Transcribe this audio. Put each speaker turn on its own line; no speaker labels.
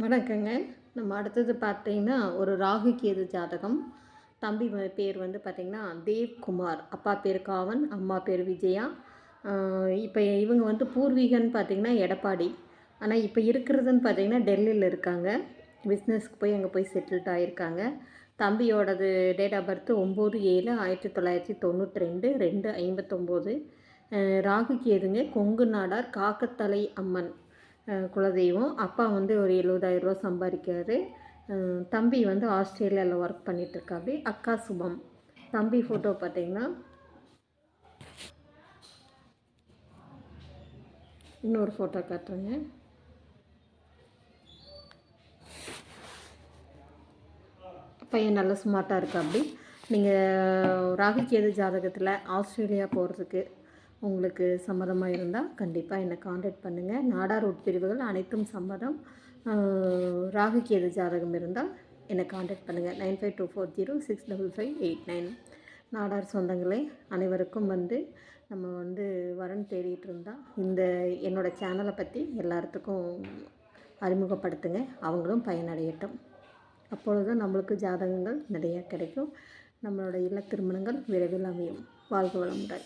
வணக்கங்க. நம்ம அடுத்தது பார்த்தீங்கன்னா ஒரு ராகு கேது ஜாதகம். தம்பி பேர் வந்து பார்த்திங்கன்னா தேவ்குமார். அப்பா பேர் காவன் அம்மா பேர் விஜயா. இப்போ இவங்க வந்து பூர்வீகன்னு பார்த்திங்கன்னா எடப்பாடி. ஆனால் இப்போ இருக்கிறதுன்னு பார்த்திங்கன்னா டெல்லியில் இருக்காங்க. பிஸ்னஸ்க்கு போய் அங்கே போய் செட்டில்ட் ஆகியிருக்காங்க தம்பியோடது டேட் ஆஃப் பர்த் ஒம்பது ஏழு ஆயிரத்தி தொள்ளாயிரத்தி தொண்ணூற்றி ரெண்டு ரெண்டு ஐம்பத்தொம்போது ராகு கேதுங்க கொங்கு நாடார் காக்கத்தலை அம்மன். குலதெய்வம். அப்பா வந்து ஒரு எழுபதாயிரரூவா சம்பாதிக்கிறாரு. தம்பி வந்து ஆஸ்திரேலியாவில் ஒர்க் பண்ணிகிட்ருக்காரு அக்கா சுபம். தம்பி ஃபோட்டோ பார்த்தீங்கன்னா இன்னொரு ஃபோட்டோ காட்டுறேங்க. பையன் நல்ல ஸ்மார்ட்டாக இருக்கா அப்படி நீங்கள் ராகு கேது ஜாதகத்தில் ஆஸ்திரேலியா போகிறதுக்கு உங்களுக்கு சம்மதமாக இருந்தால் கண்டிப்பாக என்னை காண்டாக்ட் பண்ணுங்கள் நாடார் உட்பிரிவுகள் அனைத்தும் சம்மதம். ராகுகேது ஜாதகம் இருந்தால் என்னை காண்டாக்ட் பண்ணுங்கள் nine five two four zero six double five eight nine. Nadar சொந்தங்களே அனைவருக்கும் வந்து நம்ம வந்து வரன் தேடிட்டு இருந்தால் இந்த என்னோடய சேனலை பற்றி எல்லாத்துக்கும் அறிமுகப்படுத்துங்க. அவங்களும் பயனடையட்டும். அப்பொழுது நம்மளுக்கு ஜாதகங்கள் நிறையா கிடைக்கும். நம்மளோட இல்ல திருமணங்கள் விரைவில் அமையும். வாழ்க வளமுடன்.